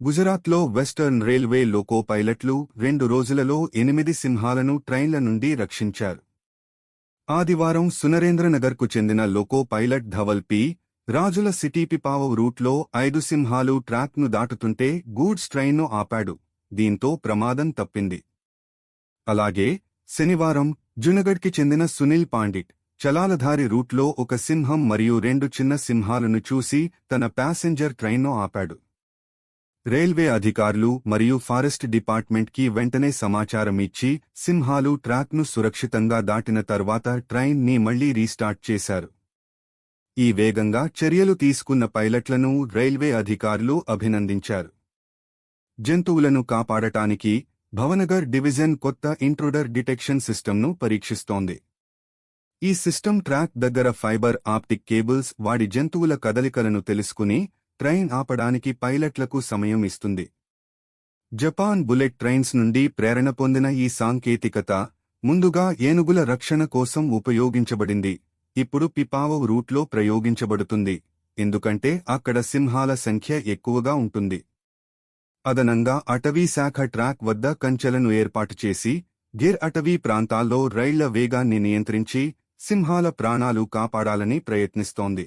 గుజరాత్లో western railway loco పైలట్లు రెండు రోజులలో ఎనిమిది సింహాలను ట్రైన్ల నుండి రక్షించారు. ఆదివారం సునరేంద్రనగర్కు చెందిన లోకో పైలట్ ధవల్ పి రాజుల సిటీపిపావ రూట్లో ఐదు సింహాలు ట్రాక్ను దాటుతుంటే గూడ్స్ ట్రైన్ను ఆపాడు. దీంతో ప్రమాదం తప్పింది. అలాగే శనివారం జునగఢ్కి చెందిన సునీల్ పాండిట్ చలాలధారి రూట్లో ఒక సింహం మరియు రెండు చిన్న సింహాలను చూసి తన ప్యాసింజర్ ట్రైన్ను ఆపాడు. రైల్వే అధికారులు మరియు ఫారెస్ట్ డిపార్ట్మెంట్కి వెంటనే సమాచారం ఇచ్చి సింహాలు ట్రాక్ను సురక్షితంగా దాటిన తర్వాత ట్రైన్ని మళ్ళీ రీస్టార్ట్ చేశారు. ఈ వేగంగా చర్యలు తీసుకున్న పైలట్లను రైల్వే అధికారులు అభినందించారు. జంతువులను కాపాడటానికి భవనగర్ డివిజన్ కొత్త ఇంట్రూడర్ డిటెక్షన్ సిస్టమ్ను పరీక్షిస్తోంది. ఈ సిస్టమ్ ట్రాక్ దగ్గర ఫైబర్ ఆప్టిక్ కేబుల్స్ వాడి జంతువుల కదలికలను తెలుసుకుని ట్రైన్ ఆపడానికి పైలట్లకు సమయం ఇస్తుంది. జపాన్ బుల్లెట్ ట్రైన్స్ నుండి ప్రేరణ పొందిన ఈ సాంకేతికత ముందుగా ఏనుగుల రక్షణ కోసం ఉపయోగించబడింది. ఇప్పుడు పిపావో రూట్లో ప్రయోగించబడుతుంది. ఎందుకంటే అక్కడ సింహాల సంఖ్య ఎక్కువగా ఉంటుంది. అదనంగా అటవీ శాఖ ట్రాక్ వద్ద కంచెలను ఏర్పాటు చేసి గిర్ అటవీ ప్రాంతాల్లో రైళ్ళ వేగాన్ని నియంత్రించి సింహాల ప్రాణాలు కాపాడాలని ప్రయత్నిస్తోంది.